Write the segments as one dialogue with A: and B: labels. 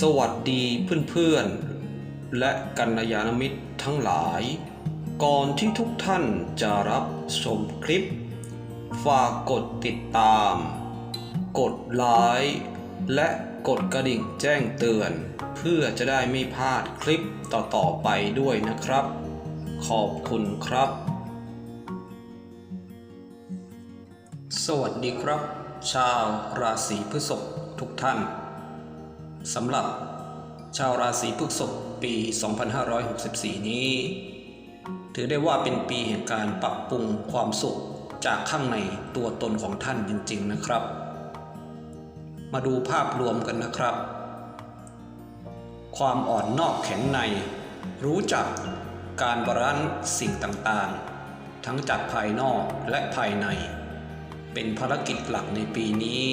A: สวัสดีเพื่อนๆ และกัลยาณมิตรทั้งหลาย ก่อนที่ทุกท่านจะรับชมคลิป ฝากกดติดตาม กดไลค์และกดกระดิ่งแจ้งเตือน เพื่อจะได้ไม่พลาดคลิปต่อๆไปด้วยนะครับ ขอบคุณครับ สวัสดีครับ ชาวราศีพฤษภทุกท่าน สำหรับชาวราศีพฤษภปี 2564 นี้ ถือได้ว่าเป็นปีแห่งการปรับปรุงความสุขจากข้างในตัวตนของท่านจริงๆนะครับ มาดูภาพรวมกันนะครับ ความอ่อนนอกแข็งใน รู้จักการบาลานซ์สิ่งต่างๆ ทั้งจากภายนอกและภายใน เป็นภารกิจหลักในปีนี้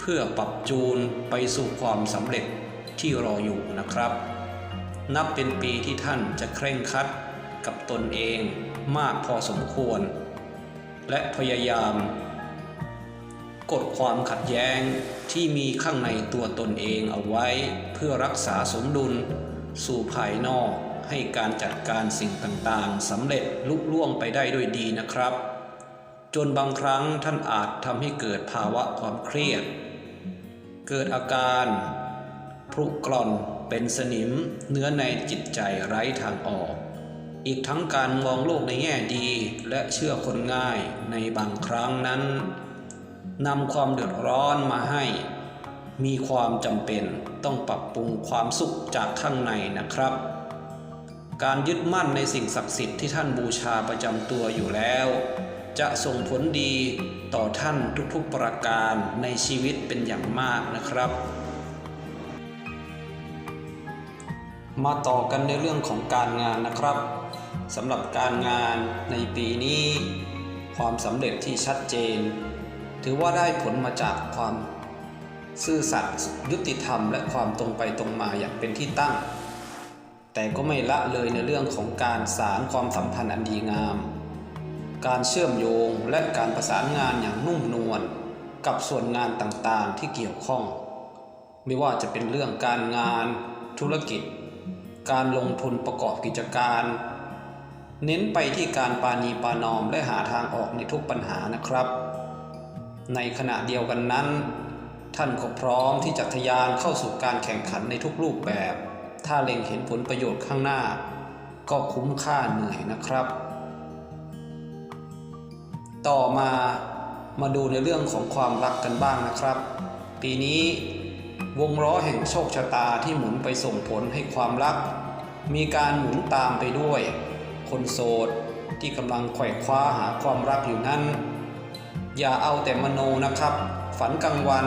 A: เพื่อปรับจูนไปสู่ความสำเร็จที่รออยู่นะครับ นับเป็นปีที่ท่านจะเคร่งครัดกับตนเองมากพอสมควร และพยายาม กดความขัดแย้งที่มีข้างในตัวตนเองเอาไว้ เพื่อรักษาสมดุล สู่ภายนอกให้การจัดการสิ่งต่างๆสำเร็จลุล่วงไปได้ด้วยดีนะครับ จนบางครั้งท่านอาจทำให้เกิดภาวะความเครียด เกิดอาการพรุกร่อนเป็นสนิมเนื้อในจิตใจไร้ทางออก อีกทั้งการมองโลกในแง่ดีและเชื่อคนง่ายในบางครั้งนั้นนำความเดือดร้อนมาให้ มีความจำเป็นต้องปรับปรุงความสุขจากข้างในนะครับ การยึดมั่นในสิ่งศักดิ์สิทธิ์ที่ท่านบูชาประจำตัวอยู่แล้ว จะส่งผลดีต่อท่านทุกๆประการในชีวิตเป็นอย่างมากนะครับ มาต่อกันในเรื่องของการงานนะครับสำหรับการงานในปีนี้ ความสำเร็จที่ชัดเจน ถือว่าได้ผลมาจากความซื่อสัตย์ยุติธรรมและความตรงไปตรงมาอย่างเป็นที่ตั้ง แต่ก็ไม่ละเลยในเรื่องของการสารความสัมพันธ์อันดีงาม การเชื่อมโยงและการประสานงานอย่างนุ่มนวลกับส่วนงานต่างๆที่เกี่ยวข้อง ไม่ว่าจะเป็นเรื่องการงาน ธุรกิจ การลงทุนประกอบกิจการ เน้นไปที่การปานีปานอมและหาทางออกในทุกปัญหานะครับ ในขณะเดียวกันนั้น ท่านก็พร้อมที่จะทะยานเข้าสู่การแข่งขันในทุกรูปแบบ ถ้าเล็งเห็นผลประโยชน์ข้างหน้า ก็คุ้มค่าเหนื่อยนะครับ ต่อมามาดูในเรื่องของความรักกันบ้างนะครับ ปีนี้วงล้อแห่งโชคชะตาที่หมุนไปส่งผลให้ความรัก มีการหมุนตามไปด้วย คนโสดที่กำลังไขว่คว้าหาความรักอยู่นั้น อย่าเอาแต่มโนนะครับ ฝันกลางวัน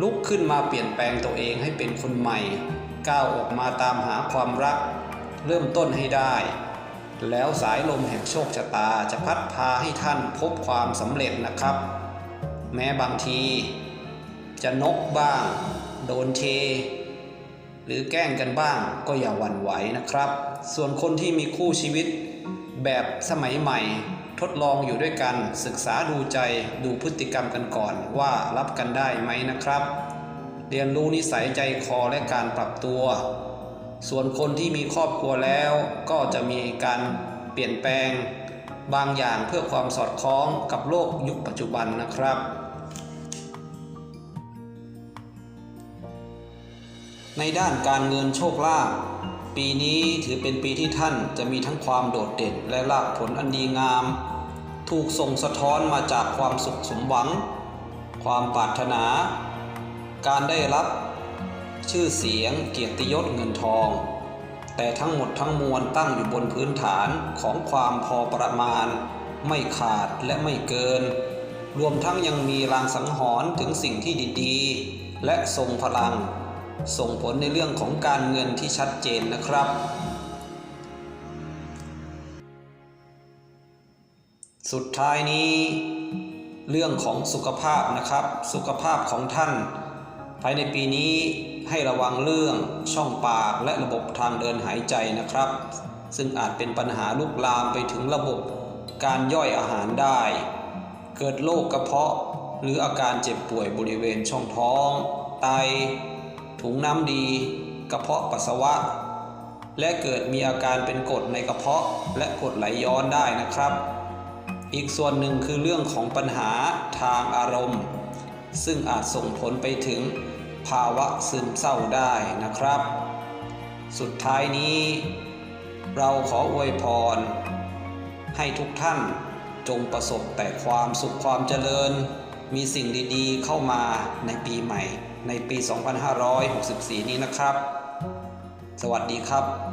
A: ลุกขึ้นมาเปลี่ยนแปลงตัวเองให้เป็นคนใหม่ ก้าวออกมาตามหาความรัก เริ่มต้นให้ได้ แล้วสายลมแห่งโชคชะตาจะพัดพาให้ท่านพบความสำเร็จนะครับ แม้บางที จะนกบ้าง โดนเท หรือแกล้งกันบ้างก็อย่าหวั่นไหวนะครับ ส่วนคนที่มีคู่ชีวิต แบบสมัยใหม่ทดลองอยู่ด้วยกันศึกษาดูใจดูพฤติกรรมกันก่อนว่ารับกันได้ไหมนะครับ เรียนรู้นิสัยใจคอและการปรับตัว ส่วนคนที่มีครอบครัวแล้วก็จะมีการเปลี่ยนแปลงบางอย่างเพื่อความสอดคล้องกับโลกยุคปัจจุบันนะครับ ในด้านการเงินโชคลาภปีนี้ถือเป็นปีที่ท่านจะมีทั้งความโดดเด่นและลาภผลอันดีงาม ถูกส่งสะท้อนมาจากความสุขสมหวัง ความปรารถนา การได้รับ ชื่อเสียงเกียรติยศเงินทอง แต่ทั้งหมดทั้งมวลตั้งอยู่บนพื้นฐานของความพอประมาณ ไม่ขาดและไม่เกิน รวมทั้งยังมีรางสังหรณ์ถึงสิ่งที่ดีๆ และทรงพลัง ส่งผลในเรื่องของการเงินที่ชัดเจนนะครับ สุดท้ายนี้ เรื่องของสุขภาพนะครับ สุขภาพของท่าน ภายในปีนี้ให้ระวังเรื่องช่องปากและระบบทางเดินหายใจนะครับ ซึ่งอาจเป็นปัญหาลุกลามไปถึงระบบการย่อยอาหารได้ เกิดโรคกระเพาะ หรืออาการเจ็บป่วยบริเวณช่องท้อง ไต ถุงน้ำดี กระเพาะปัสสาวะ และเกิดมีอาการเป็นกรดในกระเพาะและกรดไหลย้อนได้นะครับ อีกส่วนหนึ่งคือเรื่องของปัญหาทางอารมณ์ ซึ่งอาจส่งผลไปถึง ภาวะซึมเศร้าได้นะครับ สุดท้ายนี้ เราขออวยพร ให้ทุกท่านจงประสบแต่ความสุขความเจริญ มีสิ่งดีๆ เข้ามาในปีใหม่ ในปี 2564 นี้นะครับ สวัสดีครับ